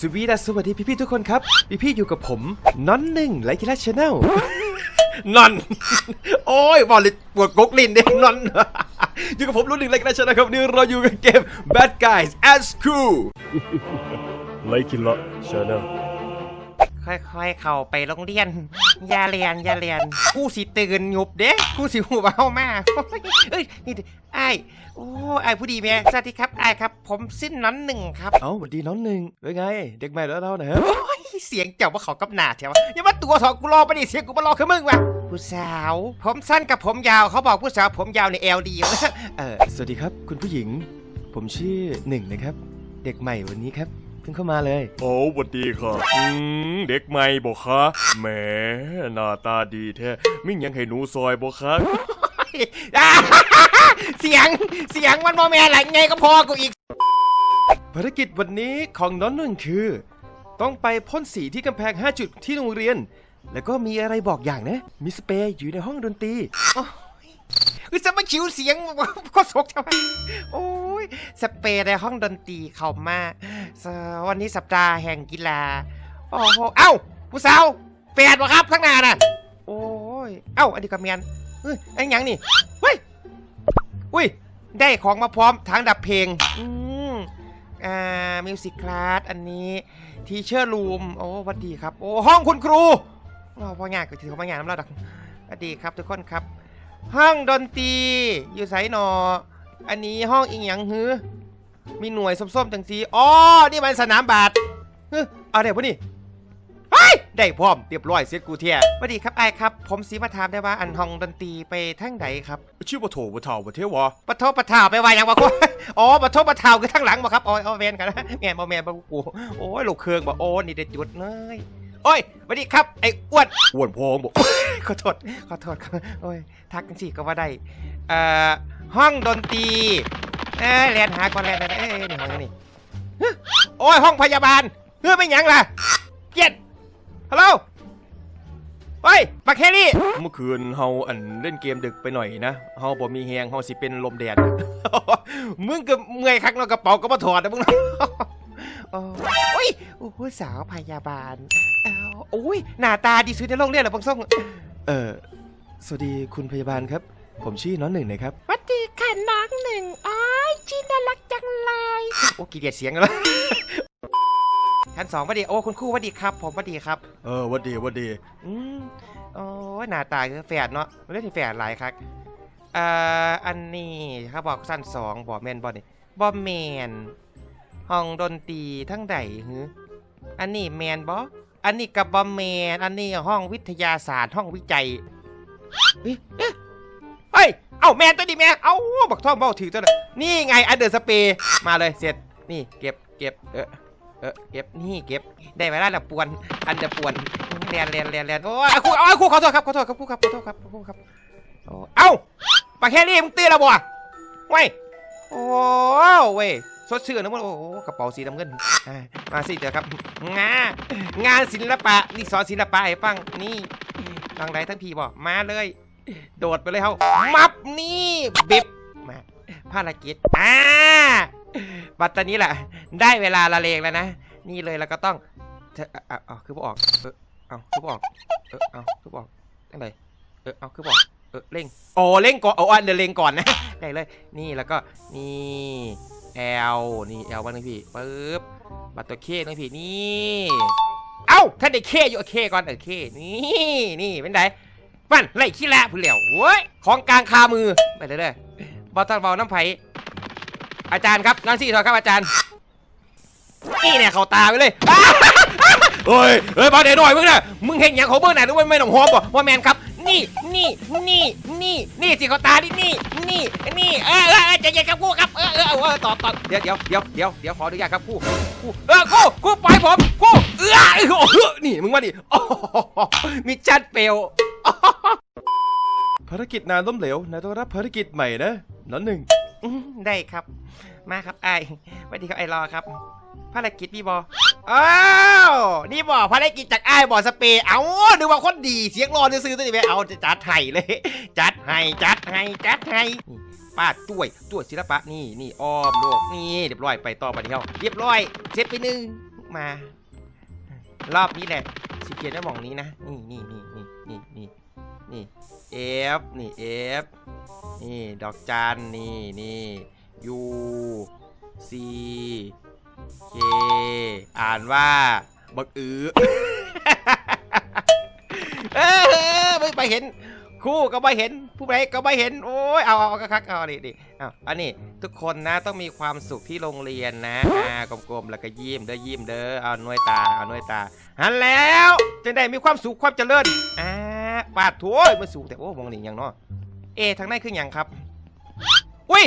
สวีดัสสวัสดีพี่ๆทุกคนครับ พี่ๆอยู่กับผมน้อนหนึ่งไลคิล่าชาแนลนอน โอ้ยบอลเลยปวดกกลิ้นเด้นอน อยู่กับผมรุ่นหนึ่งไลคิล่าชาแนลครับนี่เราอยู่กับเกม Bad Guys at School ไลคิละชาแนล ค่อยๆ เข้าไปโรงเรียน อย่าเรียนอย่าเรียนกูสิตื่นหยุบเด้กูสิหูเบามาเอ้ยนี่ดิไอ้ายโอ้ไอ้ายผู้ดีแม่สวัสดีครับไอ้ายครับ ผมสิ้นนั้นหนึ่งครับ เอ้าสวัสดีน้องหนึ่งเป็นไง เด็กใหม่แล้วเรานะฮะโอ้ยเสียงเจ้าว่าเขากับหนาแถวอย่ามาตัวถอดกูรอไปดิเสียงกูมารอคือมึงวะผู้สาว ผมสั้นกับผมยาวเขาบอกผู้สาวผมยาวในเอลดีเออสวัสดีครับ คุณผู้หญิง ผมชื่อหนึ่งนะครับ เด็กใหม่วันนี้ครับ เพิ่งเข้ามาเลย โอ้หวัดดีค่ะอืมเด็กใหม่บอกคะแหมหน้าตาดีแท้มิ่งยังให้หนูซอยบอกคะอ่าเสียงเสียงมันโมแมนอะไรไงก็พอกูอีก ภารกิจวันนี้ของน้องหนึ่งคือ ต้องไปพ่นสีที่กำแพง 5 จุดที่โรงเรียน แล้วก็มีอะไรบอกอย่างนะ มีสเปรย์อยู่ในห้องดนตรี คือจะมาคิวเสียงก็สกทำไมโอ้ยสเปรย์ในห้องดนตรีเข้ามาวันนี้สัปดาห์แห่งกีฬาโอ้โหเอ้าผู้สาวแปดวะครับทั้งหนาน่ะโอ้ยเอ้าอันนี้ก็เมียนเฮ้ยไอ้ยังนี่เฮ้ยอุ้ยได้ของมาพร้อมทางดับเพลงอืมอ่ามิวสิคลาสอันนี้ทีเชอร์รูมโอ้วัสดีครับโอ้ห้องคุณครูอ๋อพ่องานก็ถือว่างานน้ำเล่าดักสวัสดีครับทุกคนครับ ห้องดนตรีอยู่ไสหนอ อันนี้ห้องอีกอย่างฮือมีหน่วยส้มๆจังสีอ๋อนี่มันสนามบาสเฮ้ยเอาได้ปะนี่เฮ้ยได้พร้อมเรียบร้อยเสียกูเทียสวัสดีครับไอายครับ ผมสีมาถามได้ว่าอันห้องดนตรีไปทั้งไหนครับ ชื่อว่าโถว่าเถ่าว่าเทวะปะโทปะเท่าไปว่าอย่างวะกู อ๋อปะโทปะเท่าคือทั้งหลังบ่ครับอ๋อเอาแมนกันนะแมนบ่แมนบ่กู โอ้ยลูกเครืองบ่โอ้นี่เด็ดจุดเลย โอ้ยสวัสดีครับ ไอ้อ้วนอ้วนพองบอกขอโทษขอโทษครับโอ้ยทักกันสิก็ว่าได้เอ่อห้องดนตรีเอ้ยเรียนหาก่อนเรียนเอ้ยนี่ห้องนี่ฮึโอ้ยห้องพยาบาลเฮ้ยไม่หยังล่ะเกียรติฮัลโหลเฮ้ยบักแครี่เมื่อคืนเฮาอันเล่นเกมดึกไปหน่อยนะเฮาบ่มีแฮงเฮาสิเป็นลมแดดมึงก็เมื่อยคักเนาะกระเป๋าก็มาถอดนะมึงเนาะ โอ้ยโอ้ยสาวพยาบาลเอาโอ้ยหน้าตาดีสุดในโลกเรียนเหรอบังส่งเออสวัสดีคุณพยาบาลครับ ผมชื่อน้องหนึ่งนะครับสวัสดีค่ะน้องหนึ่งอ้อยจีน่ารักจังเลยโอ้กีเดียดเสียงกันแล้วท่านสองสวัสดีโอ้คุณครูสวัสดีครับ ผมสวัสดีครับ เออหวัดดีหวัดดี อืมโอ้ยหน้าตาคือแฝดเนาะเล่นที่แฝดหลายครับเอ่ออันนี้เขาบอกสั้นสองบอแมนบอนี่บอแมน ห้องดนตรีทั้งใดหืออันนี้แมนบออันนี้กับบอแมนอันนี้ห้องวิทยาศาสตร์ห้องวิจัยเอ๊ะเฮ้ยเอ้าแมนตัวนี้แมนเอ้าบักท่อมเบ้าถือตัวน่ะนี่ไงอันเดอร์สเปรย์มาเลยเสร็จนี่เก็บเก็บเออเออเก็บนี่เก็บได้เวลาล้วปวน อันจะปวนเรียนเรียนเรียนเรียนโอ้ยครูเอาครูขอโทษครับขอโทษครับครูครับขอโทษครับครูครับเอ้าปากแค่นี้มึงตีแล้วบ่เว้ยโอ้เว้ย สดชื่นนะมึงโอ้โหกระเป๋าสีน้ำเงินอ่ามาสิเดี๋ยวครับงางานศิลปะนี่สอนศิลปะให้ฟังนี่ทางใดทั้งพี่บ่มาเลย โดดไปเลยเฮามับนี่บิบมาภารกิจอ่าบัตอนนี้แหละได้เวลาละเลงแล้วนะ นี่เลยแล้วก็ต้องเออาคือบอกเออเอาคือบอกเออเอาคือบอกได้ไหนเออเอาคือบอกเออเร่งโอ้เร่งก่อนเอาอันเดี๋ยวเร่งก่อนนะได้เลย นี่แล้วก็นี่ แอลนี่แอลบ้างนะพี่ปึ๊บบัตรตัวเคนะพี่นี่เอ้าท่านได้เคอยู่เอเคก่อนเออเคนี่นี่เป็นไงมันไล่ขี้ละผู้เหลียวเว้ยของกลางคามือไปเลยเด้อบอลตันบอลน้ำไผ่อาจารย์ครับนั่งที่เถอะครับอาจารย์นี่เนี่ยเขาตาไปเลยเฮ้ยเฮ้ยมาเดี๋ยวหน่อยมึงนะมึงเห็นอย่างของเบอร์ไหนรู้ไหมไม่ต้องหอมบ่ว่าแมนครับ นี่นี่นี่นี่นี่สิเขาตาดินี่นี่นี่เออเออเออใจเย็นครับครูครับเออเออเออตอบตอบเดี๋ยวเดี๋ยวเดี๋ยวเดี๋ยวเดี๋ยวขออนุญาตครับครูครูเออครูครูปล่อยผมครูเออโอ้โหนี่มึงมาดิโอ้โหมีจัดเปลวภารกิจนานล้มเหลวนายต้องรับภารกิจใหม่นะน้องหนึ่งอืมได้ครับ มาครับไอ้สวัสดีครับไอ้รอครับ ภารกิจพี่บออ้าวนี่บอภารกิจจากไอ้ายบอสเปรย์เอาดูว่าคนดีเสียงรอซื้อตัวนี้ไปเอาจะจัดให้เลย จัดให้จัดให้จัดให้ป้าดต้วยต้วยศิลปะนี่นี่อ้อมโลกนี่เรียบร้อยไปต่อไปเดียวเรียบร้อยเสร็จไปหนึ่งมา รอบนี้แหละสิเขียนได้หมองนี้นะนี่นี่นี่นี่นี่นี่นี่ F นี่ F นี่ดอกจันนี่นี่ U C K อ่านว่า บักอือเออไม่ไปเห็น คู่ก็ไม่เห็น ผู้ใดก็ไม่เห็น โอ้ยเอาเอาคักเอาดิดิเอาอันนี้ทุกคนนะต้องมีความสุขที่โรงเรียนนะอ่ากลมๆแล้วก็ยิ้มเด้อยิ้มเด้อเอาหน่วยตาเอาหน่วยตาหันแล้วจะได้มีความสุขความเจริญอ่าปาดโถยมาสูงแต่โอ้มองนี่ยังเนาะเอทางในคืออย่างครับ อุ้ย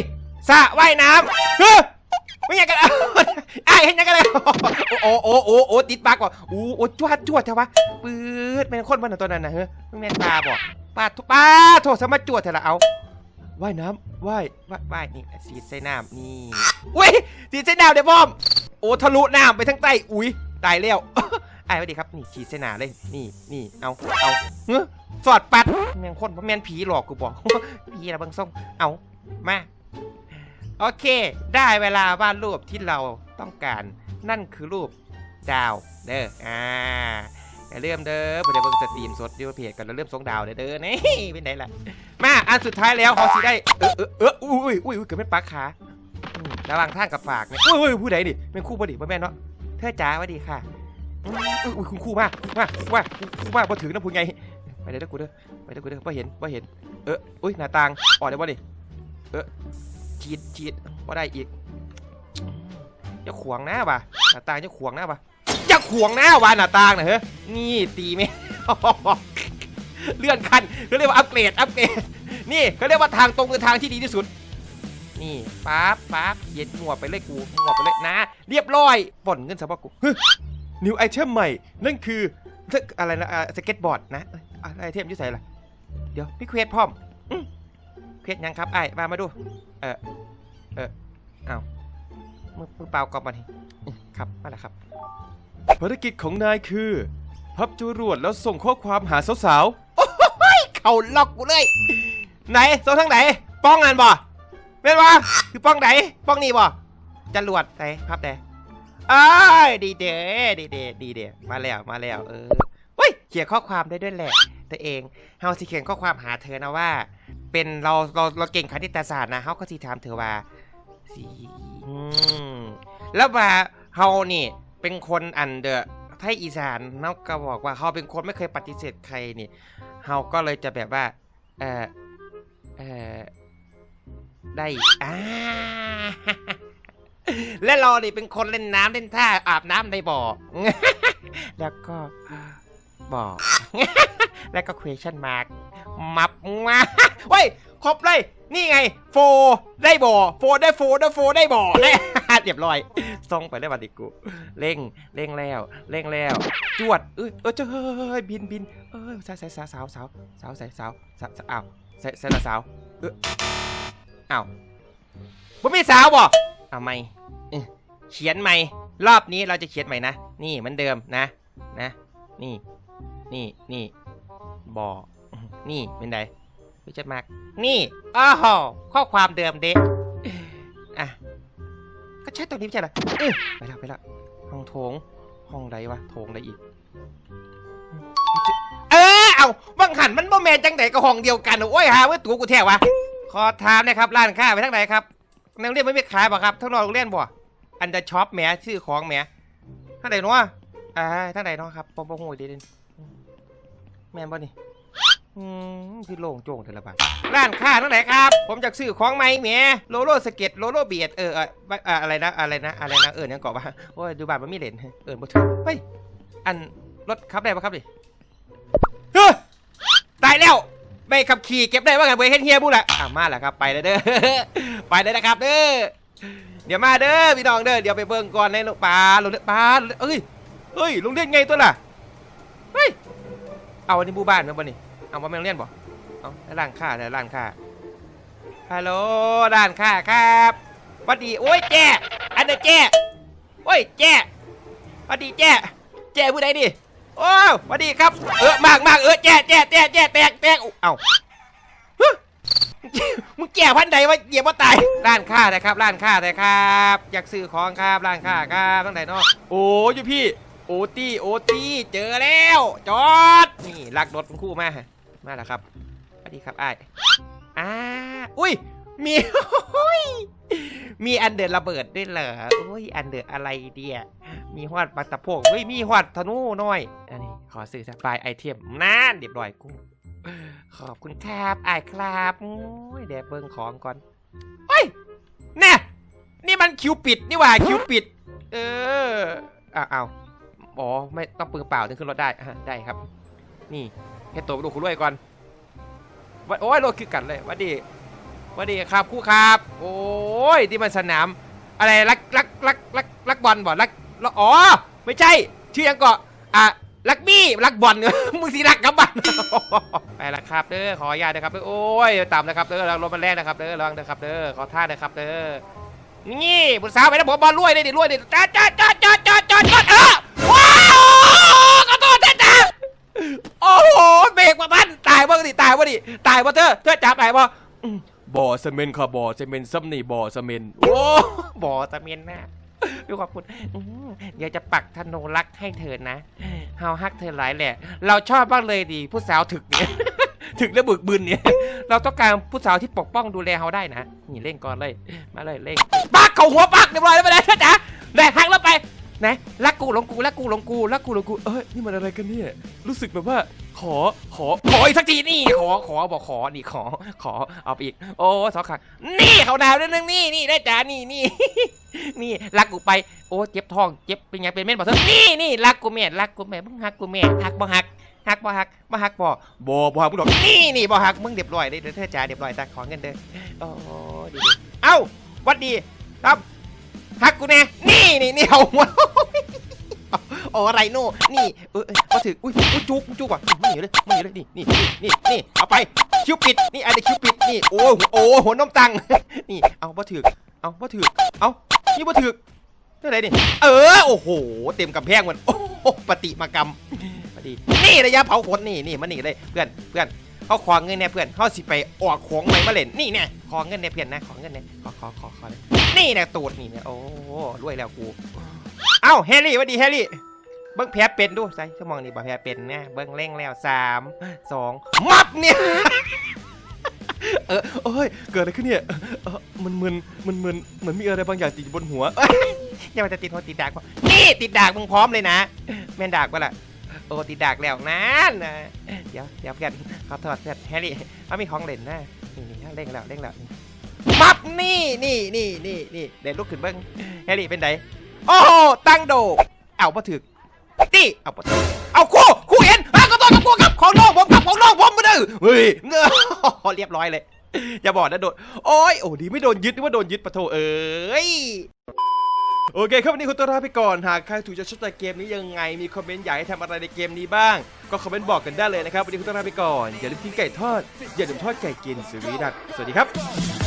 สระว่ายน้ำเฮ้ ไม่อยากกันเอาไอ้เห็นยังกันเลยโอ้โอ้โอ้โอ้ติดปากว่ะโอ้โอ้จวดจวดใช่ปะปืดเป็นคนบ้านตัวนั้นนะเฮ้ยมึงแม่นตาบ่ปาทุปาโถสมาจวดเถอะละเอาว่ายน้ำว่ายว่ายว่ายนี่สีดใส่น้ำนี่อุ้ยสีดใส่น้ำเดี๋ยวบอมโอ้ทะลุน้ำไปทั้งใต้อุ้ยตายแล้วไอ้สวัสดีครับนี่ฉีดใส่นาเลยนี่นี่เอาเอาเฮ้ยสอดปัดแมงคนแมนผีหลอกกูบอกผีอะไรบางส่งเอามา โอเค ได้เวลาวาดรูปที่เราต้องการ นั่นคือรูปดาวเด้ออ่าอย่าเริ่มเด้อเดี๋ยวเบิ่งสตรีมสดดูเพจกันแล้วเริ่มส่งดาวเด้อเด้อนี่เป็นไงล่ะมาอันสุดท้ายแล้วเขาสิได้เออเออเอออุ้ยอุ้ยอุ้ยเกิดเป็นปลาขาระหว่างท่างกับฝากเนี่ยอุ้ยอุ้ยผู้ใดดิเป็นคู่บ่ดิบ่แม่นเนาะเธอจ๋าสวัสดีค่ะอุ้ยอุ้ยคุณครู่มากมาว่าคู่มากบ่ถึงนะพูดไงไปเด้อกูเด้อไปเด้อกูเด้อบ่เห็นบ่เห็น เอออุ้ยหน้าต่างออกได้บ่ดิเออ ฉีดฉีดว่าได้อีกอย่าขวางหน้าป่ะหน้าต่างอย่าขวางหน้าป่ะอย่าขวางหน้าว่ะหน้าต่างนะเฮ้ยนี่ตีไหมเลื่อนขั้นเขาเรียกว่าอัปเกรดอัปเกรดนี่เขาเรียกว่าทางตรงคือทางที่ดีที่สุด นี่ปั๊บปั๊บเย็ดหัวไปเลยกูหัวไปเลยนะ เรียบร้อยบ่นเงินสำหรับกูนิวไอเทมใหม่ นั่นคืออะไรนะอ่าสเก็ตบอร์ดนะอะไรไอเทมยุ่ใส่ละเดี๋ยวพี่เควสพร้อมอืม เควสยังครับไอ้มามาดู เออเออเอามือมือเปล่ากอบมาทีอืมครับมาแล้วครับ ภารกิจของนายคือ พับจรวดแล้วส่งข้อความหาสาวเขาล็อกกูเลย ไหนโซนทางไหน ป้องงานบ่เม่นวะคือป้องไหน ป้องนี่บ่จรวดไหนพับแต่อ้ายดีเดดีเดดีเดมาแล้วมาแล้วเออเฮ้ยเขียนข้อความได้ด้วยแหละตัวเองเฮาสิเขียนข้อความหาเธอนะว่า เป็นเราเราเราเก่งคณิตศาสตร์นะเฮาก็สิถามเธอว่าสีอืมแล้วว่าเฮานี่เป็นคนอันเดอไทยอีสานเนาก็บอกว่าเฮาเป็นคนไม่เคยปฏิเสธใครนี่เฮาก็เลยจะแบบว่า เออเออได้อ่าและเราเนี่เป็นคนเล่นน้ำเล่นท่าอาบน้ำในบ่อ แล้วก็บ่อ แล้วก็ question mark มับมาเฮ้ยครบเลย นี่ไง โฟได้บ่อโฟได้โฟได้โฟได้บ่อได้เรียบร้อยส่งไปได้บัดดิกูเร่งเร่งแล้วเร่งแล้ว จวดเอ้ยเออเจ้าเฮ้ยบินบินเอ้ยสาวสาวสาวสาวสาวสาวสาวสาวสาวอ้าวส่ใส่ละสาวเอออ้าวบ่มีสาวบ่เอาไม่เอ้ยเขียนใหม่ รอบนี้เราจะเขียนใหม่นะ นี่เหมือนเดิมนะ นะ นี่ นี่นี่บ่อ นี่เป็นไดพิจารมาก นี่อ้าวข้อความเดิมเด็กอะ ก็ใช่ตรงนี้ไม่ใช่เหรอไปแล้วไปแล้วห้องโถง ห้องใดวะ โถงใดอีก เออเอาบังหันมันบ่แมนจังไหนก็ห้องเดียวกัน โอ้ยหาว่าตัวกูแท้วะ ขอถามนะครับร้านค้าไปทางไหนครับในโรงเรียนไม่มีขายบ่ครับทั้งนอกโรงเรียนบ่ อันจะช็อปแหมชื่อของแหมทางไหนเนาะอ่าทางไหนเนาะครับปอปหูดีเด่นแมนบ่นี่ อืมคือโล่งโจ่งเทละบาทร้านค้าทางไหนครับ ผมอยากซื้อของใหม่แหมโลโลสเก็ตโลโลเบียดเออเออเอออะไรนะอะไรนะอะไรนะเออเนี่ยเกาะว่าโอ้ยดูบาทมันไม่เล่นเออบ่ถึงเฮ้ยอันรถขับได้ปะครับดิเฮ้ตายแล้วไม่ขับขี่เก็บได้ว่าไงเบยเฮ็ดเฮียบุละอะมาแล้วครับไปเลยเด้อไปเลยนะครับเด้อเดี๋ยวมาเด้อพี่น้องเด้อเดี๋ยวไปเบิ่งก่อนในลูกปลาโรงเรียนปลาเอ้ยเฮ้ยโรงเรียนไงตัวล่ะเฮ้ยเอาอันนี้บูบ้านมั้ยบ่นี่ เอามาแม่โรงเรียนบ่เอาแล้วร้านค้าแล้วร้านค้าฮัลโหลร้านค้าครับวัสดีโอ้ยแจ้อันเดอแจ้โอ้ยแจ้วัสดีแจ้แจ้ผู้ใดดิโอ้สวัสดีครับเออมากมากเออแจ้แจ้แจ้แจ้แตกแตกเอ้ามึงแก่พันใดวะเหยียบว่าตายร้านค้านะครับร้านค้านะครับ อยากซื้อของครับร้านค้าครับตั้งแต่นอกโอ้ยอยู่พี่ โอตี้โอตี้เจอแล้ว จอด นี่ลักรถคุณคู่มา มาแล้วครับสวัสดีครับไอ้อ่าอุ้ย มีมีอันเดือดระเบิดด้วยเหรออุ้ยอันเดือดอะไรเดียมีหวัดปัตตะโพกเฮ้ยมีหวัดธนูน้อย อันนี้ขอซื้อสปายไอเทมนั่นเรียบร้อยกู ขอบคุณครับไอ้ครับโอ้ยเดี๋ยวเบิ่งของก่อนเฮ้ยแน่นี่มันคิวปิดนี่หว่าคิวปิด เอออ้าวอ้าวอ๋อไม่ต้องปืนเปล่าถึงขึ้นรถได้ได้ครับ นี่ ให้ตัวไปดูคุณรวยก่อนวัดโอ้ยรถคือกันเลยวัดดีวัดดีครับคู่ครับ โอ้ยที่มันสนาม อะไรลักลักลักลักลักบอลบ่ลักลักอ๋อไม่ใช่ ชื่อยังเกาะอะลักบี้ลักบอลมึงสิลักกับบันไปละครับเด้อขออนุญาตนะครับเด้อโอ้ยต่ำนะครับเด้อรถมันแรกนะครับเด้อระวังนะครับเด้อขอท่านะครับเด้อนี่บุษสาวไปนะผมบอลรวยเลยดิรวยดิจ้าจ้าจ้าจ้าจ้าจ้าจ้าเออว้าวขอโทษจ้าจ้าโอ้โหเบรกมาพั ตายบ่ดิตายบ่ดิตายบ่เธอเธอจับตายบ่บ่อซีเมนต์ค่ะบ่อซีเมนต์ซ้ำนี่บ่อซีเมนต์โอ้บ่อตะเมียนน้าดูขอบคุณเดี๋ยวจะปักธนูรักให้เธอนะเฮาฮักเธอหลายแหละ เราชอบบ้างเลยดิผู้สาวถึกเนี่ยถึกและบึกบึนเนี่ย เราต้องการผู้สาวที่ปกป้องดูแลเขาได้นะนี่เล่งก่อนเลย มาเลยเล่งปักเขาหัวปักเรียบร้อยแล้วไปเลยเธอจ๋าแดกหักแล้วไปไหนรักกูหลงกูรักกูหลงกูรักกูหลงกูเอ้ยนี่มันอะไรกันเนี่ยรู้สึกแบบว่า ขอ ขอ ขออีกสักทีนี่ ขอ ขอ บอกขอ นี่ ขอ ขอ เอาไปอีก โอ้สองครั้งนี่เขาดาวเรื่องนึงนี่นี่ได้จ๋านี่นี่นี่รักกูไป โอ้ เจ็บท้อง เจ็บ เป็นไง เป็นเม่นบอกเธอนี่นี่รักกูแม่รักกูแม่มึงหักกูแม่หักบ่หักหักบ่หักบ่หักบ่บอบอมึงดอกนี่นี่บ่หัก มึงเรียบร้อยได้เด้อเธอจ๋าเรียบร้อยตาขอเงินเด้อโอ้ดีเอ้าวัดดี ครับหักกูแน่นี่นี่นี่เอาหัว โอ้อะไรโน่นี่เออเออมาถืออุ้ยอุ้ยจุกจุกว่ะมึงอยู่เลยมึงอยู่เลยนี่นี่นี่นี่เอาไปคิวปิดนี่อะไรคิวปิดนี่โอ้โอ้หัวนมตังนี่เอาบ่ถือเอาบ่ถือเอานี่บ่ถือเท่าไรนี่เออโอ้โหเต็มกำแพงมันโอ้โปฏิมากรรมปฏินี่ระยะเผาขนนี่นี่มันนี่เลยเพื่อนเพื่อนเขาขอเงินเนี่ยเพื่อนเขาสิไปออกของใหม่มาเล่นนี่เนี่ยขอเงินเนี่ยเพื่อนนะขอเงินเนี่ยขอขอขอขอนี่เนี่ยตูดนี่เนี่ยโอ้รวยแล้วกูเอ้าแฮร์รี่วัสดีแฮร์รี่ เบิ้งแพ้เป็นดูใส่ชั่วโมองนี่บ่แพ้เป็นนะเบิ้งเร่งแล้วสามสองมับเนี่ยเออเอ้ยเกิดอะไรขึ้นเนี่ยเออมันมึนมันมึนเหมือนมีอะไรบางอย่างติดอยู่บนหัวอย่ามาจะติดหัวติดดากบ่นี่ติดดากมึงพร้อมเลยนะ แม่นดากปะล่ะโอ้ติดดากแล้วนั่นะเดี๋ยวเดี๋ยวเพื่อนขอโทษเพื่อนแฮร์รี่เขามีของเล่นนะนี่นี่เร่งแล้วเร่งแล้วมับนี่นี่นี่นี่นี่เดี๋ยวลุกขึ้นเบิ้งแฮร์รี่เป็นไงโอ้ตั้งโด เอาปะถึก ตี้เอาปะเอาคู่คู่เอ็นอะขอโทษกับคู่ครับของน้องผมครับของน้องผมมาดื้อเฮ้ยเงอเรียบร้อยเลย อย่าบอกนะโดน โอ้ยโอ้ดีไม่โดนยึดนึกว่าโดนยึดปะโถเอ้ยโอเคครับวันนี้คุณตัวลาไปก่อน หากใครถูกจะชอบใจเกมนี้ยังไง มีคอมเมนต์อยากให้ทำอะไรในเกมนี้บ้าง ก็คอมเมนต์บอกกันได้เลยนะครับ วันนี้คุณตัวลาไปก่อน อย่าลืมกินไก่ทอด อย่าลืมทอดไก่กินสวีดักสวัสดีครับ